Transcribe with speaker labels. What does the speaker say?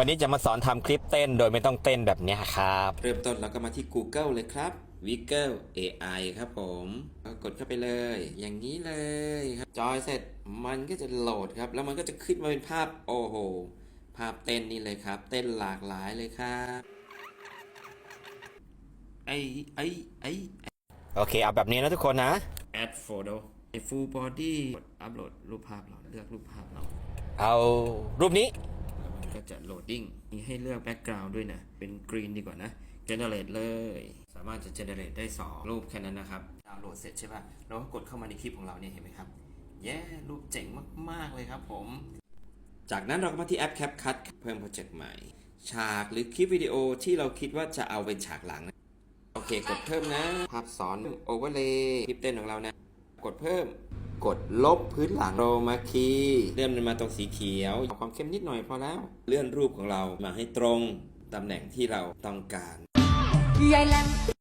Speaker 1: วันนี้จะมาสอนทำคลิปเต้นโดยไม่ต้องเต้นแบบเนี้ยครับ
Speaker 2: เริ่มต้นเราก็มาที่ Google เลยครับ Wiggle AI ครับผมก็กดเข้าไปเลย อย่างนี้เลยครับจอยเสร็จมันก็จะโหลดครับ แล้วมันก็จะขึ้นมาเป็นภาพโอ้โห ภาพเต้นนี่เลยครับ เต้นหลากหลายเลยครับไอไอไอ
Speaker 1: โอเค เอาแบบนี้นะทุกคนนะ
Speaker 2: add photo ไอ full body กดอัปโหลดรูปภาพเราเลือกรูปภาพเรา
Speaker 1: เอารูปนี้
Speaker 2: แล้วมันก็ จะโหลดดิ้งมีให้เลือกแบ็กกราวด์ด้วยนะ เป็นกรีนดีกว่านะ generate เลย สามารถจะ generate ได้ 2 รูปแค่นั้นนะครับ ดาวน์โหลดเสร็จใช่ป่ะ เราก็กดเข้ามาในคลิปของเราเนี่ยเห็นไหมครับ แย่รูปเจ๋งมาก ๆ เลยครับผม จากนั้นเราก็มาที่แอป CapCut เพิ่มโปรเจกต์ใหม่ ฉากหรือคลิปวิดีโอที่เราคิดว่าจะเอาเป็นฉากหลังนะโอเค กดเพิ่มนะ ภาพซ้อน overlay คลิปเต้นของเรานะ กดเพิ่ม กดลบพื้นหลังโรมาคีเลื่อนมันมาตรงสีเขียวเอาความเข้มนิดหน่อยพอแล้ว เลื่อนรูปของเรามาให้ตรงตำแหน่งที่เราต้องการ
Speaker 3: Yay lam